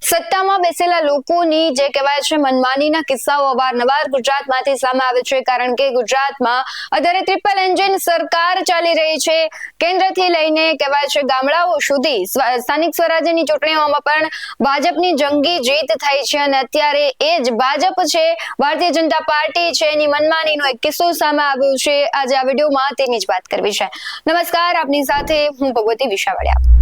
સત્તામાં બેસેલા લોકોની જે કહેવાય છે મનમાનીના કિસ્સાઓ અવારનવાર ગુજરાતમાંથી સામે આવે છે, કારણ કે ગુજરાતમાં અત્યારે ટ્રિપલ એન્જિન સરકાર ચાલી રહી છે. કેન્દ્રથી લઈને કહેવાય છે ગામડાઓ સુધી સ્થાનિક સ્વરાજ્યની ચૂંટણીઓમાં પણ ભાજપની જંગી જીત થઈ છે અને અત્યારે એ જ ભાજપ છે, ભારતીય જનતા પાર્ટી છે, એની મનમાનીનો એક કિસ્સો સામે આવ્યો છે. આજે આ વિડીયોમાં તેની જ વાત કરવી છે. નમસ્કાર, આપની સાથે હું ભગવતી વિશાવડિયા.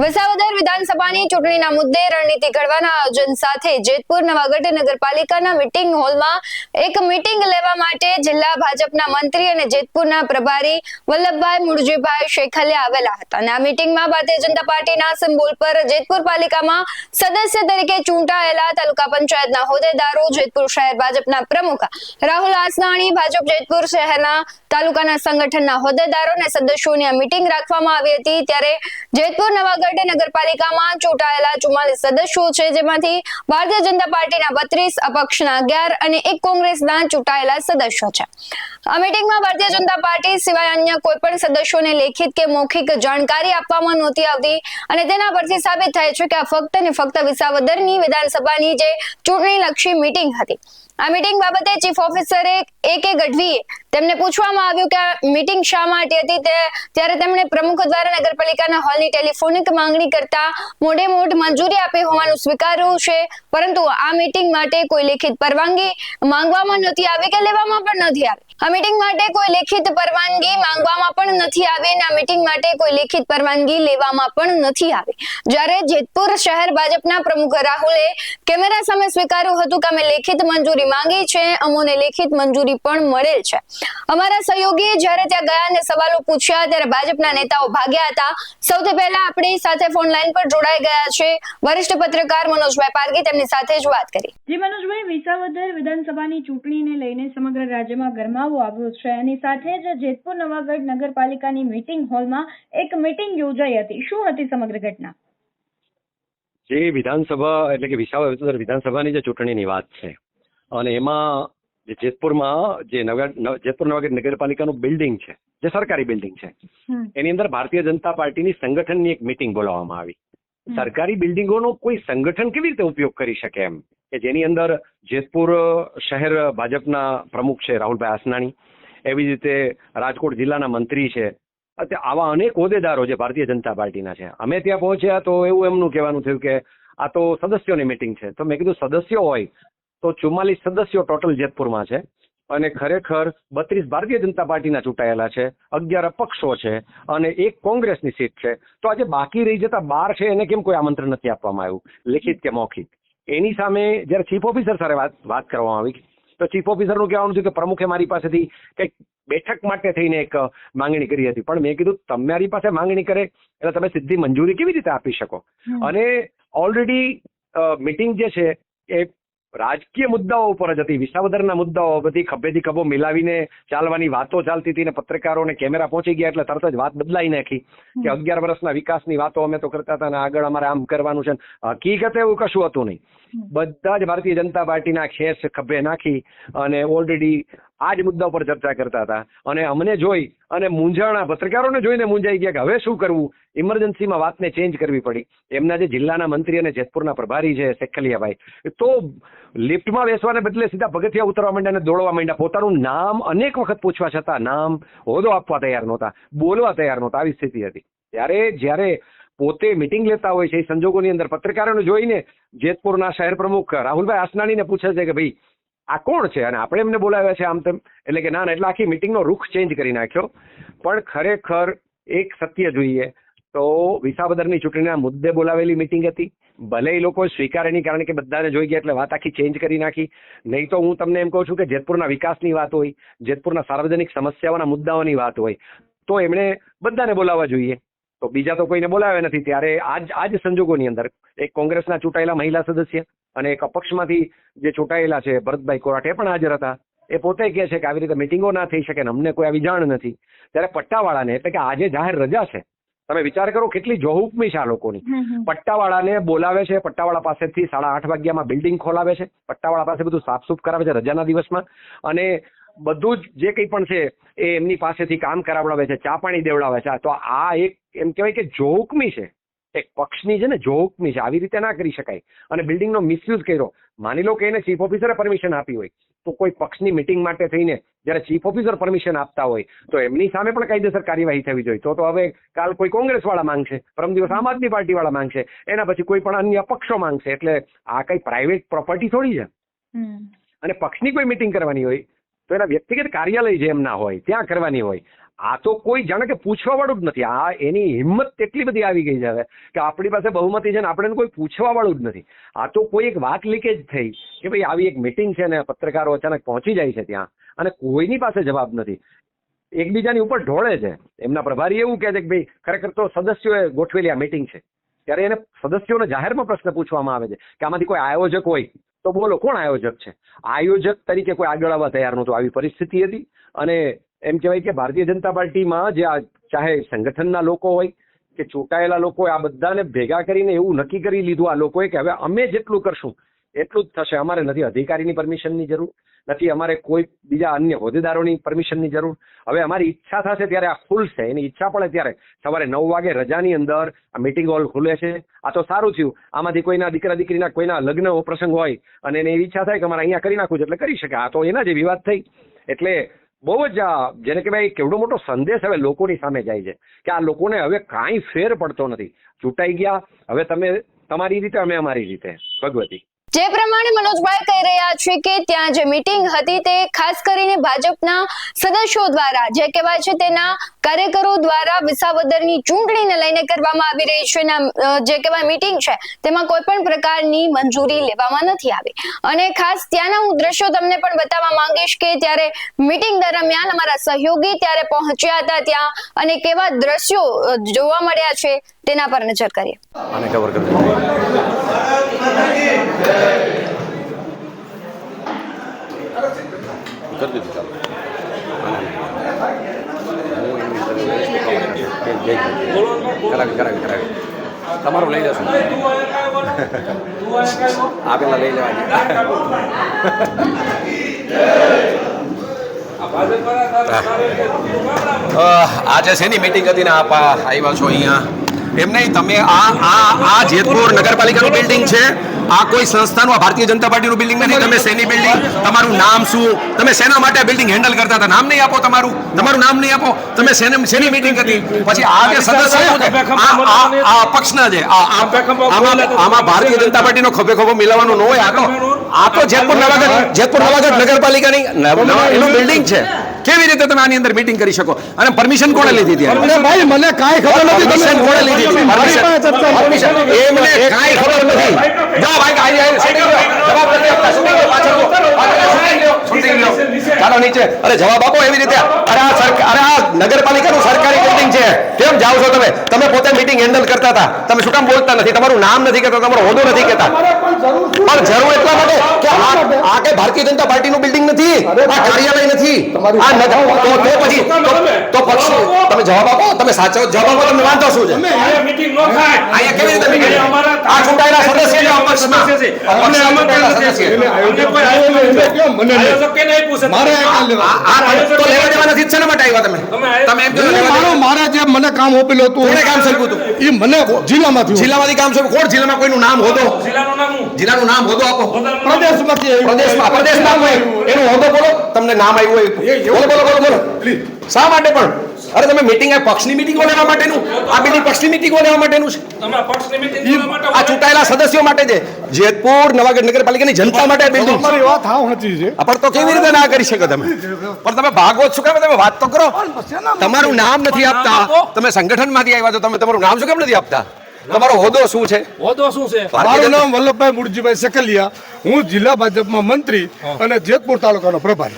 વિસાવદર વિધાનસભાની ચૂંટણીના મુદ્દે રણનીતિ ઘડવાના આયોજન સાથે જેતપુર નવાગઢ નગરપાલિકાના મીટિંગ હોલમાં એક મીટિંગ લેવા માટે જિલ્લા ભાજપના મંત્રી અને જેતપુરના પ્રભારી વલ્લભભાઈ મુળજીભાઈ શેખલિયા આવેલા હતા. અને આ મીટિંગમાં ભારતીય જનતા પાર્ટીના સિમ્બોલ પર જેતપુર પાલિકામાં સદસ્ય તરીકે ચૂંટાયેલા તાલુકા પંચાયતના હોદ્દેદારો, જેતપુર શહેર ભાજપના પ્રમુખ રાહુલ આસનાણી, ભાજપ જેતપુર શહેરના તાલુકાના સંગઠનના હોદ્દેદારો અને સદસ્યોની આ મીટિંગ રાખવામાં આવી હતી. ત્યારે જેતપુર નવાગઢ નગરપાલિકામાં ચૂંટાયેલા ચુમ્માલીસ સદસ્યો છે, જેમાંથી ભારતીય જનતા પાર્ટીના બત્રીસ, અપક્ષના અગિયાર અને એક કોંગ્રેસના ચૂંટાયેલા સદસ્યો છે. આ મિટિંગમાં ભારતીય જનતા પાર્ટી સિવાય અન્ય કોઈ પણ સદસ્યોને લેખિત કે મૌખિક જાણકારી આપવામાં નહોતી આવતી અને તેના પરથી સાબિત થાય છે કે આ ફક્ત ને ફક્ત વિસાવદરની વિધાનસભાની જે ચૂંટણીલક્ષી મીટિંગ હતી. આ મીટિંગ બાબતે ચીફ ઓફિસરે એ કે તેમને પૂછવામાં આવ્યું કે મીટિંગ શા માટે હતી? તે ત્યારે તેમણે પ્રમુખ દ્વારા નગરપાલિકાના હોલની ટેલિફોનિક માંગણી કરતા મોઢે મોઢ મંજૂરી આપી હોવાનું સ્વીકાર્યું છે. પરંતુ આ મીટિંગ માટે કોઈ લેખિત પરવાનગી માંગવામાં નથી આવી કે લેવામાં પણ નથી આવી. આ મીટિંગ માટે કોઈ લેખિત પરવાનગી માંગવામાં પણ નથી આવી અને આ મીટિંગ માટે કોઈ લેખિત પરવાનગી લેવામાં પણ નથી આવી. જ્યારે જેતપુર શહેર ભાજપના પ્રમુખ રાહુલે કેમેરા સામે સ્વીકાર્યું હતું કે અમે લેખિત મંજૂરી માંગી છે. અમોને લેખિત મંજૂરી પણ મળેલ છે. અમારા સહયોગીએ જ્યારે ત્યાં ગયા અને સવાલો પૂછ્યા ત્યારે ભાજપના નેતાઓ ભાગ્યા હતા. સૌથી પહેલા આપણી સાથે ફોન લાઈન પર જોડાઈ ગયા છે વરિષ્ઠ પત્રકાર મનોજભાઈ પારગી તેમની સાથે જ વાત કરી. જી મનોજભાઈ વિસાવદર વિધાનસભાની ચૂંટણીને લઈને સમગ્ર રાજ્યમાં ગરમાવો આવ્યો છે. એની સાથે જ જેતપુર નવાગઢ નગરપાલિકાની મીટિંગ હોલમાં એક મીટિંગ યોજાઈ હતી. શું હતી સમગ્ર ઘટના? જે વિધાનસભા એટલે કે વિસાવદર વિધાનસભાની જે ચૂંટણીની વાત છે અને એમાં જે જેતપુરમાં જે નવગઢ જેતપુર નવગઢ નગરપાલિકાનું બિલ્ડિંગ છે જે સરકારી બિલ્ડિંગ છે. એની અંદર ભારતીય જનતા પાર્ટીની સંગઠનની એક મિટિંગ બોલાવવામાં આવી. સરકારી બિલ્ડિંગોનો કોઈ સંગઠન કેવી રીતે ઉપયોગ કરી શકે એમ? કે જેની અંદર જેતપુર શહેર ભાજપના પ્રમુખ છે રાહુલભાઈ આસનાણી એવી જ રીતે રાજકોટ જિલ્લાના મંત્રી છે. આવા અનેક હોદ્દેદારો જે ભારતીય જનતા પાર્ટીના છે. અમે ત્યાં પહોંચ્યા તો એવું એમનું કહેવાનું થયું કે આ તો સદસ્યોની મિટિંગ છે. તો મેં કીધું સદસ્યો હોય તો ચુમ્માલીસ સદસ્યો ટોટલ જેતપુરમાં છે અને ખરેખર બત્રીસ ભારતીય જનતા પાર્ટીના ચૂંટાયેલા છે અગિયાર અપક્ષો છે અને એક કોંગ્રેસની સીટ છે. તો આજે બાકી રહી જતા બાર છે એને કેમ કોઈ આમંત્રણ નથી આપવામાં આવ્યું? લેખિત કે મૌખિક? એની સામે જ્યારે ચીફ ઓફિસર સાથે વાત વાત કરવામાં આવી તો ચીફ ઓફિસરનું કહેવાનું છે કે પ્રમુખે મારી પાસેથી કંઈક બેઠક માટે થઈને એક માંગણી કરી હતી. પણ મેં કીધું તમારી પાસે માંગણી કરે એટલે તમે સીધી મંજૂરી કેવી રીતે આપી શકો? અને ઓલરેડી મિટિંગ જે છે એ રાજકીય મુદ્દાઓ ઉપર જ હતી. વિસાવદરના મુદ્દાઓ બધી ખભેથી ખભો મિલાવીને ચાલવાની વાતો ચાલતી હતી ને પત્રકારોને કેમેરા પહોંચી ગયા એટલે તરત જ વાત બદલાઈ નાખી કે અગિયાર વર્ષના વિકાસની વાતો અમે તો કરતા હતા ને આગળ અમારે આમ કરવાનું છે હકીકત હકીકતે એવું કશું હતું નહીં. બધા જ ભારતીય જનતા પાર્ટીના ખેસ ખભે નાખી અને ઓલરેડી આ જ મુદ્દા પર ચર્ચા કરતા હતા. અને અમને જોઈ અને મૂંઝાણા પત્રકારોને જોઈને મૂંઝાઈ ગયા કે હવે શું કરવું? ઇમરજન્સીમાં વાતને ચેન્જ કરવી પડી. એમના જે જિલ્લાના મંત્રી અને જેતપુરના પ્રભારી છે, શેખલિયાભાઈ, તો લિફ્ટમાં બેસવાને બદલે સીધા પગથિયા ઉતરવા માંડ્યા અને દોડવા માંડ્યા. પોતાનું નામ અનેક વખત પૂછવા છતાં નામ હોદો આપવા તૈયાર નહોતા, બોલવા તૈયાર નહોતા. આવી સ્થિતિ હતી. ત્યારે જ્યારે પોતે મિટિંગ લેતા હોય છે એ સંજોગોની અંદર પત્રકારોને જોઈને જેતપુરના શહેર પ્રમુખ રાહુલભાઈ આસનાણીને પૂછે છે કે ભાઈ, આ કોણ છે? અને આપણે એમને બોલાવ્યા છે આમ તેમ. એટલે કે ના ના, એટલે આખી મિટિંગનો રૂખ ચેન્જ કરી નાખ્યો. પણ ખરેખર એક સત્ય જોઈએ તો વિસાવદરની ચૂંટણીના મુદ્દે બોલાવેલી મિટિંગ હતી. ભલે એ લોકો સ્વીકારે નહીં, કારણ કે બધાને જોઈ ગયા એટલે વાત આખી ચેન્જ કરી નાખી. નહીં તો હું તમને એમ કહું છું કે જેતપુરના વિકાસની વાત હોય, જેતપુરના સાર્વજનિક સમસ્યાઓના મુદ્દાઓની વાત હોય, તો એમણે બધાને બોલાવવા જોઈએ. તો બીજા તો કોઈને બોલાવ્યા નથી. ત્યારે આજ આજ સંજોગોની અંદર એક કોંગ્રેસના ચૂંટાયેલા મહિલા સદસ્ય અને એક અપક્ષમાંથી જે ચૂંટાયેલા છે ભરતભાઈ કોરાટ એ પણ હાજર હતા. એ પોતે કહે છે કે આવી રીતે મિટિંગો ના થઈ શકે ને અમને કોઈ આવી જાણ નથી. ત્યારે પટ્ટાવાળાને એટલે કે આજે જાહેર રજા છે તમે વિચાર કરો કેટલી જોહુકમી છે આ લોકોની. પટ્ટાવાળાને બોલાવે છે પટ્ટાવાળા પાસેથી સાડા આઠ વાગ્યામાં બિલ્ડિંગ ખોલાવે છે પટ્ટાવાળા પાસે બધું સાફસૂફ કરાવે છે રજાના દિવસમાં. અને બધું જ જે કંઈ પણ છે એ એમની પાસેથી કામ કરાવડાવે છે ચા પાણી દેવડાવે છે. તો આ એક એમ કહેવાય કે જોહુકમી છે. એક પક્ષની છે ને જોહુકમી છે. આવી રીતે ના કરી શકાય. અને બિલ્ડિંગનો મિસયુઝ કર્યો. માની લો કે એને ચીફ ઓફિસરે પરમિશન આપી હોય. તો કોઈ પક્ષની મિટિંગ માટે થઈને જ્યારે ચીફ ઓફિસર પરમિશન આપતા હોય તો એમની સામે પણ કાયદેસર કાર્યવાહી થવી જોઈએ. તો તો હવે કાલ કોઈ કોંગ્રેસ વાળા માંગશે. પરમ દિવસ આમ આદમી પાર્ટી વાળા માંગશે. એના પછી કોઈ પણ અન્ય પક્ષો માંગશે. એટલે આ કઈ પ્રાઇવેટ પ્રોપર્ટી થોડી છે. અને પક્ષની કોઈ મિટિંગ કરવાની હોય તો એના વ્યક્તિગત કાર્યાલય જે એમના હોય ત્યાં કરવાની હોય. આ તો કોઈ જાણે કે પૂછવા વાળું જ નથી. આ એની હિંમત એટલી બધી આવી ગઈ છે હવે કે આપણી પાસે બહુમતી છે ને આપણે કોઈ પૂછવા વાળું જ નથી. આ તો કોઈ એક વાત લીકેજ થઈ કે ભાઈ આવી એક મિટિંગ છે ને પત્રકારો અચાનક પહોંચી જાય છે ત્યાં અને કોઈની પાસે જવાબ નથી. એકબીજાની ઉપર ઢોળે છે. એમના પ્રભારી એવું કહે છે કે ભાઈ ખરેખર તો સદસ્યોએ ગોઠવેલી આ મિટિંગ છે. ત્યારે એને સદસ્યોને જાહેરમાં પ્રશ્ન પૂછવામાં આવે છે કે આમાંથી કોઈ આયોજક હોય તો બોલો, કોણ આયોજક છે? આયોજક તરીકે કોઈ આગળ આવવા તૈયાર નહોતું. આવી પરિસ્થિતિ હતી અને એમ કહેવાય કે ભારતીય જનતા પાર્ટીમાં જે આ ચાહે સંગઠનના લોકો હોય કે ચૂંટાયેલા લોકો આ બધાને ભેગા કરીને એવું નક્કી કરી લીધું આ લોકોએ કે હવે અમે જેટલું કરશું, એટલું જ થશે. અમારે નથી અધિકારીની પરમિશનની જરૂર, નથી અમારે કોઈ બીજા અન્ય હોદ્દેદારોની પરમિશનની જરૂર. હવે અમારી ઈચ્છા થશે ત્યારે આ ખુલશે. એની ઈચ્છા પડે ત્યારે સવારે નવ વાગે રજાની અંદર આ મિટિંગ હોલ ખુલે છે. આ તો સારું થયું. આમાંથી કોઈના દીકરા દીકરીના કોઈના લગ્ન પ્રસંગ હોય અને એની ઈચ્છા થાય કે અમારે અહીંયા કરી નાખવું છે. એટલે કરી શકે. આ તો એના જેવી વાત થઈ. એટલે બહુ જ જેને જેને ભાઈ કેવડો મોટો સંદેશ હવે લોકોની સામે જાય છે કે આ લોકોને હવે કાંઈ ફેર પડતો નથી. ચૂંટાઈ ગયા, હવે તમે તમારી રીતે, અમે અમારી રીતે. ભગવતી. જે પ્રમાણે મનોજભાઈ કહી રહ્યા છે કે ત્યાં જે મીટિંગ હતી તે ખાસ કરીને ભાજપના સદસ્યો દ્વારા, જે કહેવાય છે તેના કાર્યકરો દ્વારા વિસાવદરની ચૂંટણીને લઈને કરવામાં આવી રહી છે. જે કહેવાય મીટિંગ છે, તેમાં કોઈ પણ પ્રકારની મંજૂરી લેવામાં નથી આવી. અને ખાસ ત્યાંના હું દ્રશ્યો તમને પણ બતાવવા માંગીશ કે ત્યારે મીટિંગ દરમિયાન અમારા સહયોગી ત્યારે પહોંચ્યા હતા ત્યાં અને કેવા દ્રશ્યો જોવા મળ્યા છે તેના પર નજર કરીએ. કવર કરી કરી દીધું ચાલો કરાવી કરાવી કરાવી તમારું લઈ જશું આ પેલા લઈ લેવાની આજે શેની મિટિંગ હતી ને આપ આવ્યા છો અહીંયા? એમ નહીં તમે આ આ આ જેતપુર નગરપાલિકાનું બિલ્ડિંગ છે આ કોઈ સંસ્થાનું આ ભારતીય જનતા પાર્ટીનું બિલ્ડિંગ નથી તમે શેની બિલ્ડિંગ તમારું નામ શું તમે શેના માટે બિલ્ડિંગ હેન્ડલ કરતા હતા? નામ નહીં આપો તમારું તમારું નામ નહીં આપો તમે શેને શેની મિટિંગ હતી? પછી આ જે સદસ્ય છે, આ પક્ષના છે આમાં ભારતીય જનતા પાર્ટીનો ખભે ખભો મિલાવવાનો ન હોય આ તો આ તો જેતપુર નવાગઢ જેતપુર નવાગઢ નગરપાલિકાની એનું બિલ્ડિંગ છે. કેવી રીતે તમે આની અંદર મીટિંગ કરી શકો? અને પરમિશન કોણે લીધી હતી ભાઈ મને કાંઈ ખબર નથી. પરમિશન કોણે લીધી હતી? પરમિશન એમને કાંઈ ખબર નથી. જાઓ ભાઈ આઈ આઈ જવાબ નથી આપતા. લો પાછળ ચાલો નીચે. અરે જવાબ આપો એવી રીતે. અરે આ સરકાર અરે આ નગરપાલિકાનું સરકારી બિલ્ડિંગ છે. કેમ જાઓ છો તમે? તમે પોતે મીટિંગ હેન્ડલ કરતા હતા. તમે શું કામ બોલતા નથી? તમારું નામ નથી કહેતા તમારો હોદો નથી કહેતા. પણ જરૂર એટલા માટે કે આ કે ભારતીય જનતા પાર્ટીનું બિલ્ડિંગ નથી? આ કાર્યાલય નથી? આ નથી તો પછી તો- પછી તમે જવાબ આપો? તમે સાચો જવાબ આપો તમને વાંધો શું છે? અહીંયા કેવી રીતે meeting? આ ચૂંટાયેલા સદસ્ય છે અપક્ષના. અપક્ષના ચૂંટાયેલા સદસ્ય. મારે કાંઈ લેવા. આ- આ તો લેવા દેવા નથી શેના માટે આવ્યા તમે? તમે એમ કહો મારો દેવા. જે મને કામ હતું કોણે કામ સોંપ્યું હતું? એ મને જિલ્લામાંથી જિલ્લામાંથી કામ છે કોણ? જિલ્લામાં કોઈનું નામ હોદો જિલ્લાનું નામ હોદો આપો. પ્રદેશમાંથી કોઈ એનું હોદો બોલો. તમને નામ આવ્યું હોય બોલો બોલો બોલો બોલો. શા માટે પણ? અરે તમે મીટિંગ આ પક્ષની મીટિંગો લેવા માટેનું? આ બીજી પક્ષની મીટિંગો લેવા માટેનું છે? આ ચૂંટાયેલા સદસ્યો માટે છે જેતપુર નવાગઢ નગરપાલિકાની જનતા માટે બિલ્ડિંગ તમારી વાત હાવ સાચી છે. પણ તો કેવી રીતે ના કરી શકો તમે? પણ તમે ભાગો જ શું તમે વાત તો કરો? તમારું નામ નથી આપતા. તમે સંગઠનમાંથી આવ્યા છો તમે તમારું નામ શું કેમ નથી આપતા? તમારો હોદ્દો શું છે? હોદો શું છે? મારું નામ વલ્લભભાઈ મુરજીભાઈ સકલિયા. હું જિલ્લા ભાજપમાં મંત્રી અને જેતપુર તાલુકાનો પ્રભારી.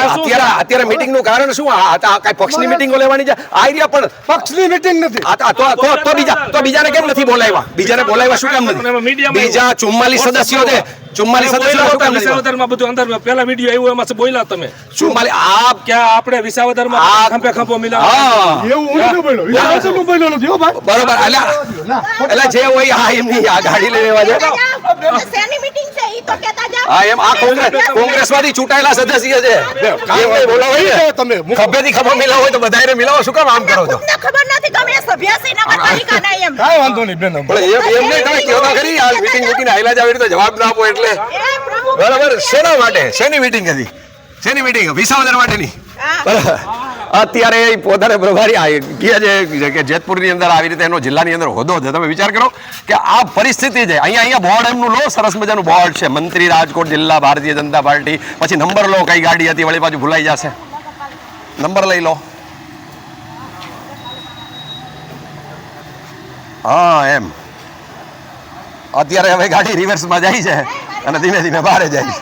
અત્યારે અત્યારે મીટિંગનું કારણ શું? આ કઈ કાંઈ પક્ષની મીટિંગો લેવાની છે? આ રહ્યા પણ પક્ષની મીટિંગ નથી. આ તો- તો તો- તો બીજા તો બીજાને કેમ નથી બોલાવ્યા? બીજાને બોલાવ્યા શું કામ નથી? બીજા ચુમ્માલીસ સદસ્યો છે. ચુમ્માલીસ વિસાવદરમાં બધું અંદર પેલા વીડિયો આવ્યો એમાં બોલ્યા તમે. ચુમ્માલીસ આ કે આપણે વિસાવદરમાં આ- ખંભે ખંભો એવું હું. બોલ્યો વિશ્વાસ બોલ્યો નથી ભાઈ. બરોબર એટલે એટલે જે હોય આ એમની આ ગાડી લઈને એવા છે શેની meeting છે? ઈ તો કહેતા જાઓ. હા એમ આ કોંગ્રેસમાંથી ચૂંટાયેલા સદસ્ય છે. બોલાવો તો તમે ખભો મિલાવો હોય તો બધા મિલાવો શું કામ આમ કરો છો? ખબર નથી તમે સભ્ય છે નગરપાલિકાના એમ. કાંઈ વાંધો નહીં બેન પણ એમ એમ નહીં તમે કહો તો ખરી આ મીટિંગ મૂકીને આયલા જ આવી રીતે જવાબ ના આપો એટલે એ બરાબર શેના માટે? શેની મીટિંગ હતી? શેની મીટિંગ વિસાવદર માટેની. બરાબર. અત્યારે પોતાને પ્રભારી કહે છે કે જેતપુરની અંદર આવી રીતે એનો જિલ્લાની અંદર હોદ્દો છે તમે વિચાર કરો કે આ પરિસ્થિતિ છે. અહીંયા અહીંયા બોર્ડ એમનું લો સરસ મજાનું બોર્ડ છે. મંત્રી રાજકોટ જિલ્લા ભારતીય જનતા પાર્ટી. પછી નંબર લો કઈ ગાડી હતી વળી પાછું ભૂલાઈ જશે. નંબર લઈ લો. હા એમ. અત્યારે હવે ગાડી રિવર્સમાં જાય છે. અને ધીમે ધીમે બહાર જાય છે.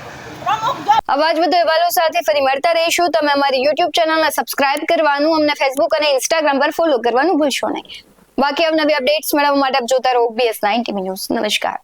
આવા જ વધુ અહેવાલો સાથે ફરી મળતા રહીશું તમે અમારી યુટ્યુબ ચેનલને સબસ્ક્રાઇબ કરવાનું અમને ફેસબુક અને ઇન્સ્ટાગ્રામ પર ફોલો કરવાનું ભૂલશો નહીં બાકી અવનવી અપડેટ્સ મેળવવા માટે આપ જોતા રહો બીએસ નાઇન્ટી ન્યૂઝ નમસ્કાર